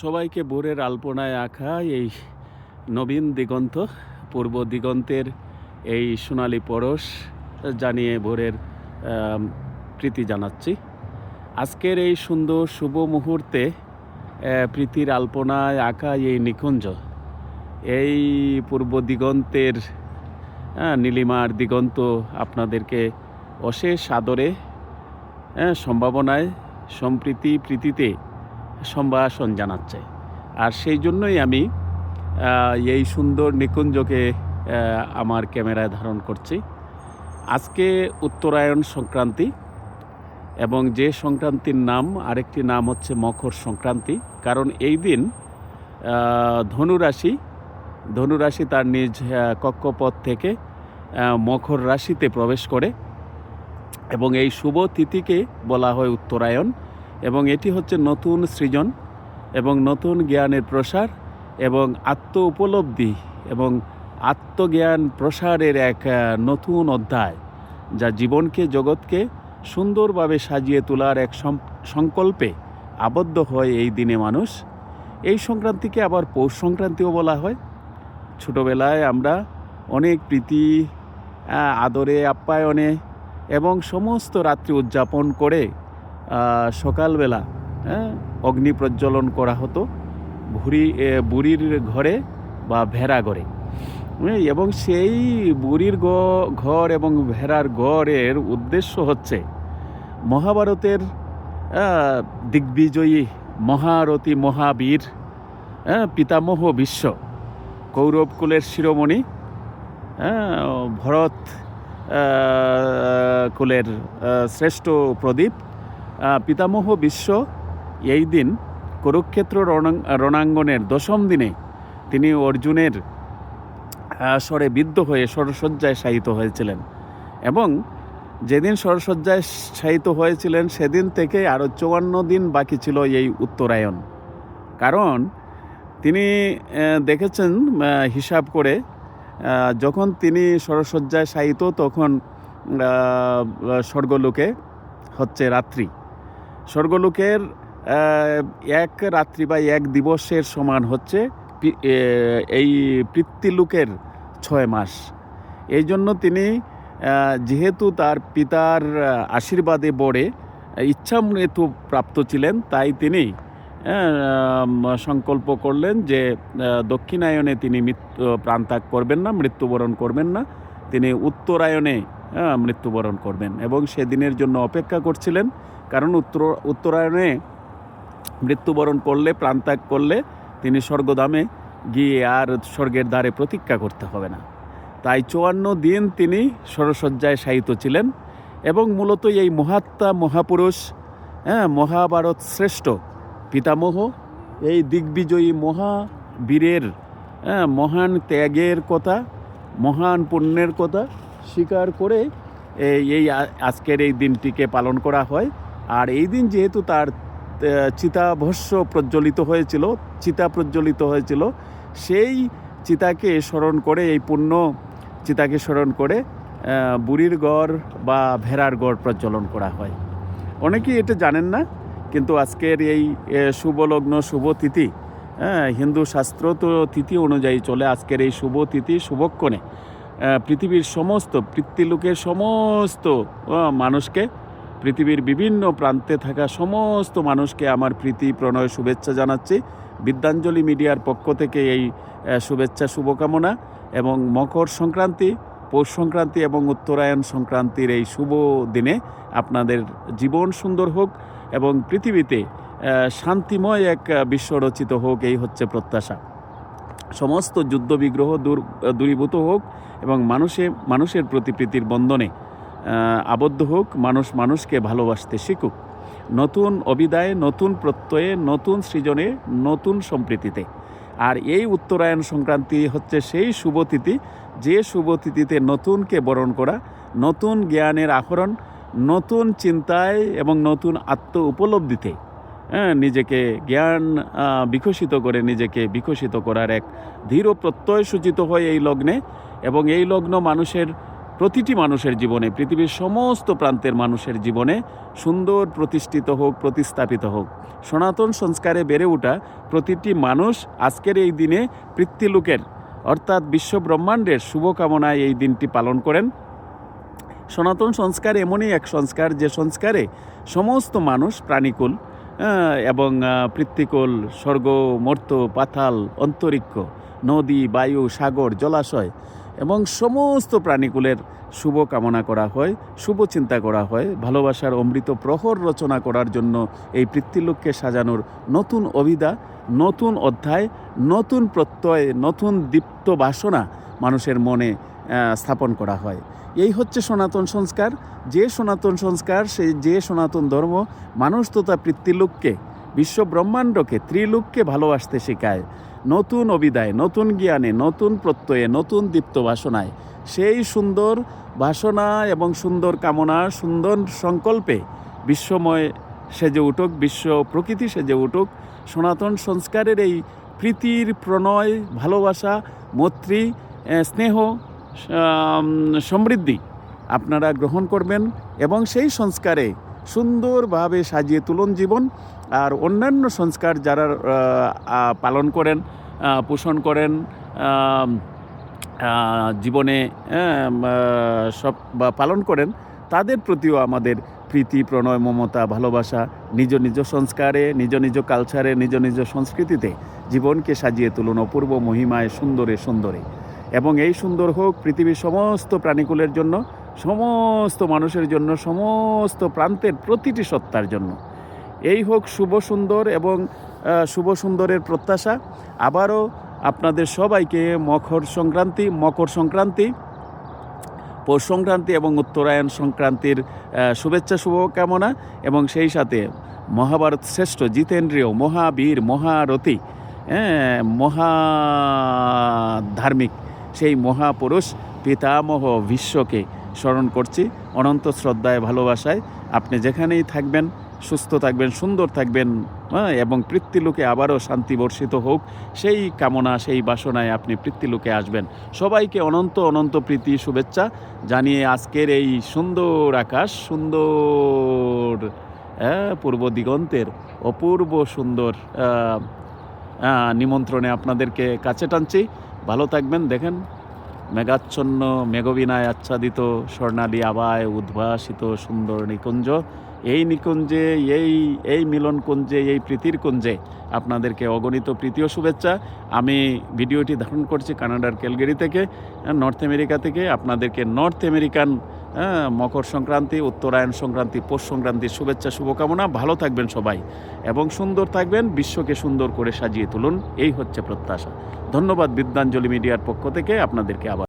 সবাইকে ভোরের আলপনায় আঁকা এই নবীন দিগন্ত, পূর্ব দিগন্তের এই সোনালি পরশ জানিয়ে ভোরের প্রীতি জানাচ্ছি। আজকের এই সুন্দর শুভ মুহূর্তে প্রীতির আলপনায় আঁকা এই নিকুঞ্জ, এই পূর্ব দিগন্তের নীলিমার দিগন্ত আপনাদেরকে অশেষ আদরে সম্ভাবনায়, সম্প্রীতি প্রীতিতে সম্ভাষণ জানাচ্ছে। আর সেই জন্যই আমি এই সুন্দর নিকুঞ্জকে আমার ক্যামেরায় ধারণ করছি। আজকে উত্তরায়ণ সংক্রান্তি এবং যে সংক্রান্তির নাম, আরেকটি নাম হচ্ছে মকর সংক্রান্তি। কারণ এই দিন ধনুরাশি ধনুরাশি তার নিজ কক্ষপথ থেকে মকর রাশিতে প্রবেশ করে এবং এই শুভ তিথিকে বলা হয় উত্তরায়ণ। এবং এটি হচ্ছে নতুন সৃজন এবং নতুন জ্ঞানের প্রসার এবং আত্ম উপলব্ধি এবং আত্মজ্ঞান প্রসারের এক নতুন অধ্যায় যা জীবনকে, জগৎকে সুন্দরভাবে সাজিয়ে তোলার এক সংকল্পে আবদ্ধ হয় এই দিনে মানুষ। এই সংক্রান্তিকে আবার পৌষ সংক্রান্তিও বলা হয়। ছোটোবেলায় আমরা অনেক প্রীতি আদরে, আপ্যায়নে এবং সমস্ত রাত্রি উদযাপন করে সকালবেলা হ্যাঁ, অগ্নি প্রজ্বলন করা হতো ভুড়ি বুড়ির ঘরে বা ভেড়া ঘরে। এবং সেই বুড়ির ঘর এবং ভেড়ার ঘরের উদ্দেশ্য হচ্ছে মহাভারতের দিগ্বিজয়ী মহারথী মহাবীর হ্যাঁ, পিতামহ বিশ্ব। কৌরবকুলের শিরোমণি ভরত কুলের শ্রেষ্ঠ প্রদীপ পিতামহ বিশ্ব এই দিন কুরুক্ষেত্র রণাং- রণাঙ্গনের দশম দিনে তিনি অর্জুনের স্বরে বিদ্ধ হয়ে সরসজ্জায় শায়িত হয়েছিলেন এবং যেদিন সরসজ্জায় শায়িত হয়েছিলেন সেদিন থেকে আরও চুয়ান্ন দিন বাকি ছিল এই উত্তরায়ণ। কারণ তিনি দেখেছেন হিসাব করে যখন তিনি সরসজ্জায় শায়িত তখন স্বর্গলোকে হচ্ছে রাত্রি। স্বর্গলোকের এক রাত্রি বা এক দিবসের সমান হচ্ছে এই পৃথিলোকের ছয় মাস। এই জন্য তিনি যেহেতু তার পিতার আশীর্বাদে বড়ে ইচ্ছা মৃত্যু প্রাপ্ত ছিলেন, তাই তিনি সংকল্প করলেন যে দক্ষিণায়নে তিনি মৃত্যু প্রাণত্যাগ করবেন না, মৃত্যুবরণ করবেন না। তিনি উত্তরায়ণে মৃত্যুবরণ করবেন এবং সেদিনের জন্য অপেক্ষা করছিলেন। কারণ উত্তর, উত্তরায়ণে মৃত্যুবরণ করলে, প্রাণত্যাগ করলে তিনি স্বর্গধামে গিয়ে আর স্বর্গের দ্বারে প্রতীক্ষা করতে হবে না। তাই চুয়ান্ন দিন তিনি সরসজ্জায় শায়িত ছিলেন এবং মূলত এই মহাত্মা, মহাপুরুষ হ্যাঁ মহাভারত শ্রেষ্ঠ পিতামহ, এই দিগ্বিজয়ী মহাবীরের হ্যাঁ মহান ত্যাগের কথা, মহান পুণ্যের কথা স্বীকার করে এই এই আজকের এই দিনটিকে পালন করা হয়। আর এই দিন যেহেতু তার চিতাভস্য প্রজ্বলিত হয়েছিল, চিতা প্রজ্বলিত হয়েছিল, সেই চিতাকে স্মরণ করে, এই পুণ্য চিতাকে স্মরণ করে বুড়ির গড় বা ভেড়ার গড় প্রজ্বলন করা হয়। অনেকেই এটা জানেন না, কিন্তু আজকের এই শুভলগ্ন শুভ তিথি হ্যাঁ হিন্দু শাস্ত্র তো তিথি অনুযায়ী চলে, আজকের এই শুভ তিথি শুভক্ষণে পৃথিবীর সমস্ত পৃথিলোকের সমস্ত মানুষকে পৃথিবীর বিভিন্ন প্রান্তে থাকা সমস্ত মানুষকে আমার প্রীতি, প্রণয়, শুভেচ্ছা জানাচ্ছি। বিদ্যাঞ্জলি মিডিয়ার পক্ষ থেকে এই শুভেচ্ছা, শুভকামনা এবং মকর সংক্রান্তি, পৌষ সংক্রান্তি এবং উত্তরায়ণ সংক্রান্তির এই শুভ দিনে আপনাদের জীবন সুন্দর হোক এবং পৃথিবীতে শান্তিময় এক বিশ্ব রচিত হোক, এই হচ্ছে প্রত্যাশা। সমস্ত যুদ্ধ বিগ্রহ দূর, দূরীভূত হোক এবং মানুষে, মানুষের প্রতি প্রীতির বন্ধনে আবদ্ধ হোক মানুষ মানুষকে ভালোবাসতে শিখুক। নতুন অবিদায়ে নতুন প্রত্যয়ে নতুন সৃজনে নতুন সম্প্রীতিতে। আর এই উত্তরায়ণ সংক্রান্তি হচ্ছে সেই শুভতিথি যে শুভতিথিতে নতুনকে বরণ করা নতুন জ্ঞানের আহরণ নতুন চিন্তায় এবং নতুন আত্ম উপলব্ধিতে হ্যাঁ, নিজেকে জ্ঞান বিকশিত করে নিজেকে বিকশিত করার এক দৃঢ় প্রত্যয় সূচিত হয় এই লগ্নে। এবং এই লগ্ন মানুষের প্রতিটি মানুষের জীবনে, পৃথিবীর সমস্ত প্রান্তের মানুষের জীবনে সুন্দর প্রতিষ্ঠিত হোক, প্রতিস্থাপিত হোক। সনাতন সংস্কারে বেড়ে ওঠা প্রতিটি মানুষ আজকের এই দিনে পৃথিলোকের অর্থাৎ বিশ্ব ব্রহ্মাণ্ডের শুভকামনায় এই দিনটি পালন করেন। সনাতন সংস্কার এমনই এক সংস্কার যে সংস্কারে সমস্ত মানুষ প্রাণীকুল এবং পৃথিকুল স্বর্গ, মর্ত, পাতাল, অন্তরিক্ষ, নদী, বায়ু, সাগর, জলাশয় এবং সমস্ত প্রাণীকুলের শুভ কামনা করা হয়, শুভ চিন্তা করা হয়, ভালোবাসার অমৃত প্রহর রচনা করার জন্য এই পৃথিলোককে সাজানোর নতুন অভিদা, নতুন অধ্যায়, নতুন প্রত্যয়, নতুন দীপ্ত বাসনা মানুষের মনে স্থাপন করা হয়। এই হচ্ছে সনাতন সংস্কার। যে সনাতন সংস্কার সেই যে সনাতন ধর্ম, মানুষ তথা পৃথিলোককে বিশ্ব ব্রহ্মাণ্ডকে ত্রিলোককে ভালোবাসতে শেখায়। নতুন অভিদায় নতুন জ্ঞানে, নতুন প্রত্যয়ে, নতুন দীপ্ত বাসনায়। সেই সুন্দর বাসনা এবং সুন্দর কামনা, সুন্দর সংকল্পে বিশ্বময় সেজে উঠুক, বিশ্ব প্রকৃতি সেজে উঠুক, সনাতন সংস্কারের এই প্রীতির প্রণয়, ভালোবাসা, মৈত্রী স্নেহ সমৃদ্ধি আপনারা গ্রহণ করবেন এবং সেই সংস্কারে সুন্দরভাবে সাজিয়ে তুলন জীবন আর অন্যান্য সংস্কার যারা পালন করেন পোষণ করেন জীবনে সব বা পালন করেন, তাদের প্রতিও আমাদের প্রীতি, প্রণয়, মমতা, ভালোবাসা নিজ নিজ সংস্কারে, নিজ নিজ কালচারে, নিজ নিজ সংস্কৃতিতে জীবনকে সাজিয়ে তুলুন অপূর্ব মহিমায় সুন্দরে সুন্দরে। এবং এই সুন্দর হোক পৃথিবীর সমস্ত প্রাণীকুলের জন্য সমস্ত মানুষের জন্য, সমস্ত প্রান্তের প্রতিটি সত্তার জন্য। এই হোক শুভ সুন্দর এবং শুভ সুন্দরের প্রত্যাশা। আবারও আপনাদের সবাইকে মকর সংক্রান্তি মকর সংক্রান্তি, পৌষ সংক্রান্তি এবং উত্তরায়ণ সংক্রান্তির শুভেচ্ছা, শুভকামনা এবং সেই সাথে মহাভারত শ্রেষ্ঠ জিতেন্দ্রীয় মহাবীর, মহারথী হ্যাঁ মহা ধার্মিক সেই মহাপুরুষ পিতামহ বিশ্বকে স্মরণ করছি। অনন্ত শ্রদ্ধায় ভালোবাসায় আপনি যেখানেই থাকবেন সুস্থ থাকবেন সুন্দর থাকবেন হ্যাঁ, এবং পৃথিলোকে আবারও শান্তি বর্ষিত হোক সেই কামনা সেই বাসনায় আপনি পৃথিলোকে আসবেন। সবাইকে অনন্ত অনন্ত প্রীতি শুভেচ্ছা জানিয়ে আজকের এই সুন্দর আকাশ সুন্দর পূর্ব দিগন্তের অপূর্ব সুন্দর নিমন্ত্রণে আপনাদেরকে কাছে টানছি। ভালো থাকবেন দেখেন মেঘাচ্ছন্ন, মেঘবিনায় আচ্ছাদিত স্বর্ণালী আবায় উদ্ভাসিত, সুন্দর নিকুঞ্জ। এই নিকুঞ্জে, এই এই মিলন কুঞ্জে এই প্রীতির কুঞ্জে আপনাদেরকে অগণিত প্রীতি ও শুভেচ্ছা। আমি ভিডিওটি ধারণ করছি কানাডার ক্যালগেরি থেকে নর্থ আমেরিকা থেকে। আপনাদেরকে নর্থ আমেরিকান আহ, মকর সংক্রান্তি উত্তরায়ণ সংক্রান্তি পোষ সংক্রান্তির শুভেচ্ছা শুভকামনা। ভালো থাকবেন সবাই এবং সুন্দর থাকবেন বিশ্বকে সুন্দর করে সাজিয়ে তুলুন। এই হচ্ছে প্রত্যাশা। ধন্যবাদ বিদ্যাঞ্জলি মিডিয়ার পক্ষ থেকে। আপনাদেরকে আবার